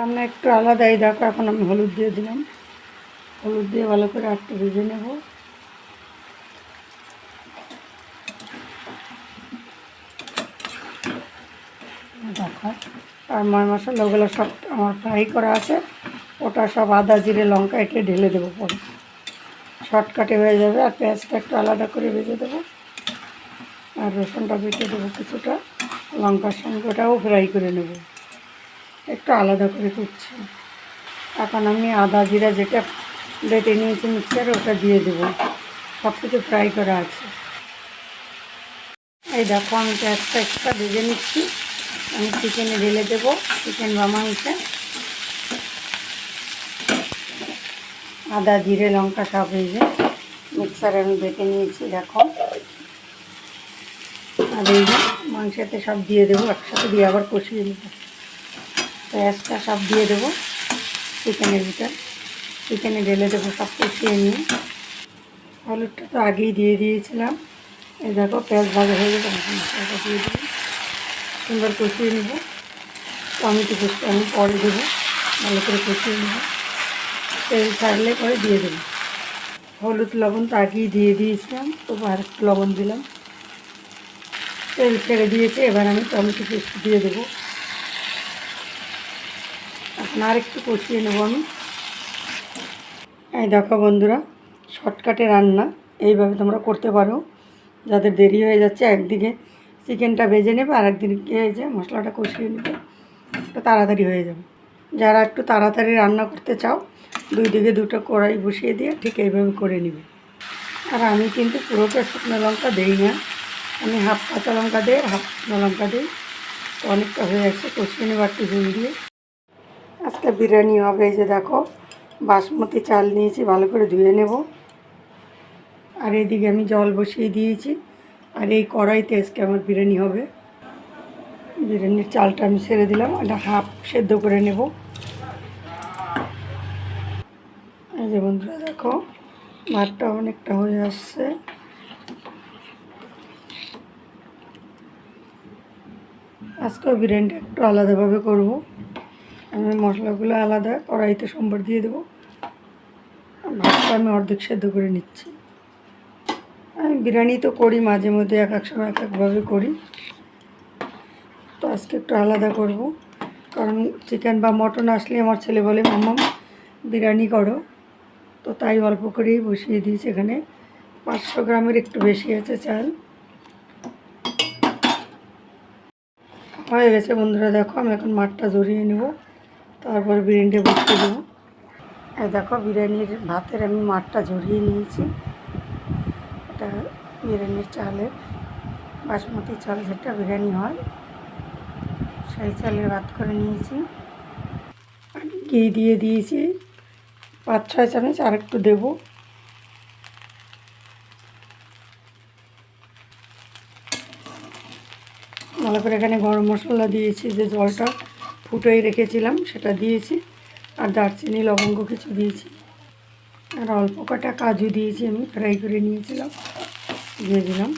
বললাম না একটু আলাদাই। দেখো, এখন আমি হলুদ দিয়ে দিলাম। হলুদ দিয়ে ভালো করে একটু ভেজে নেব। দেখো, আর ময় মশলা, ওগুলো সব আমার ফ্রাই করা আছে। ওটা সব আদা, জিরে, লঙ্কা এটে ঢেলে দেবো পরে। শর্টকাটে হয়ে যাবে, আর পেঁয়াজটা একটু আলাদা করে ভেজে দেবো। আর রসুনটা বেটে দেবো কিছুটা। লঙ্কার সঙ্গে ওটাও ফ্রাই করে নেব। একটু আলাদা করে করছি। এখন আমি আদা, জিরা যেটা বেটে নিয়েছি মিক্সারে ওটা দিয়ে দেবো। সব কিছু ফ্রাই করা আছে। এই দেখো, আমি পেঁয়াজটা এক্সট্রা ভেজে নিচ্ছি। আমি চিকেনে ঢেলে দেবো চিকেন বা মাংসে আদা, জিরে, লঙ্কা সব ভেজে মিক্সারে আমি বেটে নিয়েছি, দেখো। আর এই মাংসতে সব দিয়ে দেবো, একসাথে দিয়ে আবার কষিয়ে নেব। পেঁয়াজটা সব দিয়ে দেবো চিকেনের ভিতর। চিকেনে ঢেলে দেবো সব কষিয়ে নিয়ে। হলুদটা তো আগেই দিয়ে দিয়েছিলাম। এই দেখো পেঁয়াজ ভাজা হয়ে গেছে মশলাটা দিয়ে দেবো। সুন্দর কষিয়ে নেব। টমেটো পেস্ট আমি পরে দেবো। ভালো করে কষিয়ে নেব। তেল ছাড়লে পরে দিয়ে দেবো। হলুদ লবণ তো আগেই দিয়ে দিয়েছিলাম, তো আর লবণ দিলাম। তেল ছেড়ে দিয়েছে, এবার আমি টমেটো পেস্ট দিয়ে দেবো। এখন আর একটু কষিয়ে নেব আমি। এই দেখো বন্ধুরা, শর্টকাটে রান্না, এইভাবে তোমরা করতে পারো। যাদের দেরি হয়ে যাচ্ছে, একদিকে চিকেনটা ভেজে নেবে, আর একদিকে এই যে মশলাটা কষিয়ে নেবে, তো তাড়াতাড়ি হয়ে যাবে। যারা একটু তাড়াতাড়ি রান্না করতে চাও, দুই দিকে দুটো কড়াই বসিয়ে দিয়ে ঠিক এইভাবে করে নেবে। আর আমি কিন্তু পুরোটা শুকনো লঙ্কা দিই না, আমি হাফ কাঁচা লঙ্কা দিই হাফ শুকনো লঙ্কা দিই। তো অনেকটা হয়ে যাচ্ছে কষিয়ে নেব একটু ঝুল দিয়ে। আজকে বিরিয়ানি হবে এই যে দেখো। বাসমতি চাল নিয়েছি, ভালো করে ধুয়ে নেব। আর এদিকে আমি জল বসিয়ে দিয়েছি। আর এই কড়াইতে আজকে আমার বিরিয়ানি হবে। বিরিয়ানির চালটা আমি ছেড়ে দিলাম, এটা হাফ সেদ্ধ করে নেব। এই যে বন্ধুরা দেখো, ভাতটা অনেকটা হয়ে আসছে। আজকেও বিরিয়ানিটা একটু আলাদাভাবে করব। আমি মশলাগুলো আলাদা, কড়াইতে সম্বর দিয়ে দেবো। ভাতটা আমি অর্ধেক সেদ্ধ করে নিচ্ছি। আমি বিরিয়ানি তো করি, মাঝে মধ্যে এক এক সময় এক একভাবে করি। তো আজকে একটু আলাদা করব। কারণ চিকেন বা মটন আসলে আমার ছেলে বলে মাম্মাম বিরিয়ানি করো। তো তাই অল্প করেই বসিয়ে দিয়েছি এখানে। পাঁচশো গ্রামের একটু বেশি আছে চাল। হয়ে গেছে বন্ধুরা, দেখো আমি এখন মাঠটা জড়িয়ে নেব। তারপর বিরিয়ানিটা বসিয়ে দেবো। এই দেখো, বিরিয়ানির ভাতের আমি মাঠটা ঝরিয়ে নিয়েছি। এটা বিরিয়ানির চালের, বাসমতি চাল যেটা বিরিয়ানি হয়, সেই চালের ভাত করে নিয়েছি। ঘি দিয়ে দিয়েছি। পাঁচ, ছয় চামচ আর একটু দেবো। ভালো করে এখানে গরম মশলা দিয়েছি যে জলটা ফুটোই রেখেছিলাম, সেটা দিয়েছি। আর দারচিনি, লবঙ্গ কিছু দিয়েছি। আর অল্প কটা কাজু দিয়েছি আমি, ফ্রাই করে নিয়েছিলাম, দিয়ে দিলাম।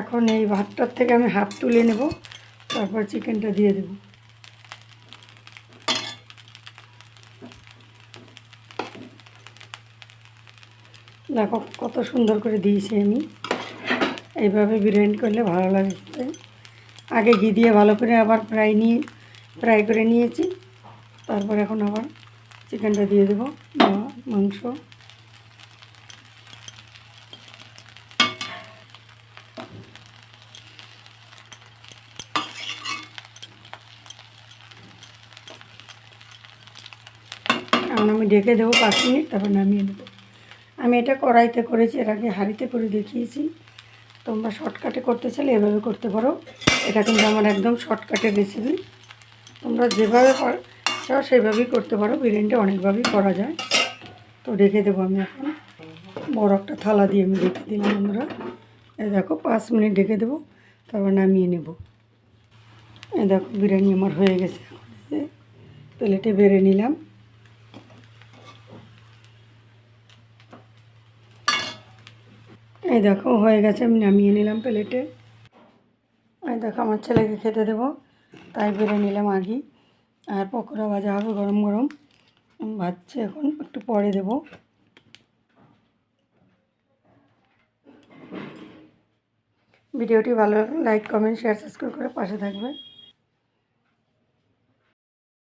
এখন এই ভাতটার থেকে আমি হাফ তুলে নেব, তারপর চিকেনটা দিয়ে দেব। দেখো কত সুন্দর করে দিয়েছি আমি। এইভাবে বিরিয়ানি করলে ভালো লাগে। আগে ঘি দিয়ে ভালো করে আবার ফ্রাই নিয়ে ফ্রাই করে নিয়েছি। তারপর এখন আবার চিকেনটা দিয়ে দেবো মাংস। এখন আমি ঢেকে দেবো পাঁচ মিনিট, তারপর নামিয়ে নেব। আমি এটা কড়াইতে করেছি, এর আগে হাঁড়িতে করে দেখিয়েছি। তোমরা শর্টকাটে করতে চাইলে এভাবে করতে পারো। এটা কিন্তু আমার একদম শর্টকাটের রেসিপি তোমরা যেভাবে চাও সেভাবেই করতে পারো। বিরিয়ানিটা অনেকভাবেই করা যায়। তো রেখে দেবো আমি এখন। বড় একটা থালা দিয়ে আমি রেখে দিলাম আমরা এই দেখো, পাঁচ মিনিট ঢেকে দেবো। তারপর নামিয়ে নেব। এই দেখো, বিরিয়ানি আমার হয়ে গেছে। প্লেটে বেড়ে নিলাম। এই দেখো, হয়ে গেছে। আমি নামিয়ে নিলাম প্লেটে। দেখো আমার ছেলেকে খেতে দেবো। তাই বেড়ে নিলাম আগে। আর পকোড়া ভাজা হবে গরম গরম। ভাজছে এখন, একটু পরে দেবো। ভিডিওটি ভালো লাইক, কমেন্ট, শেয়ার, সাবস্ক্রাইব করে পাশে থাকবে।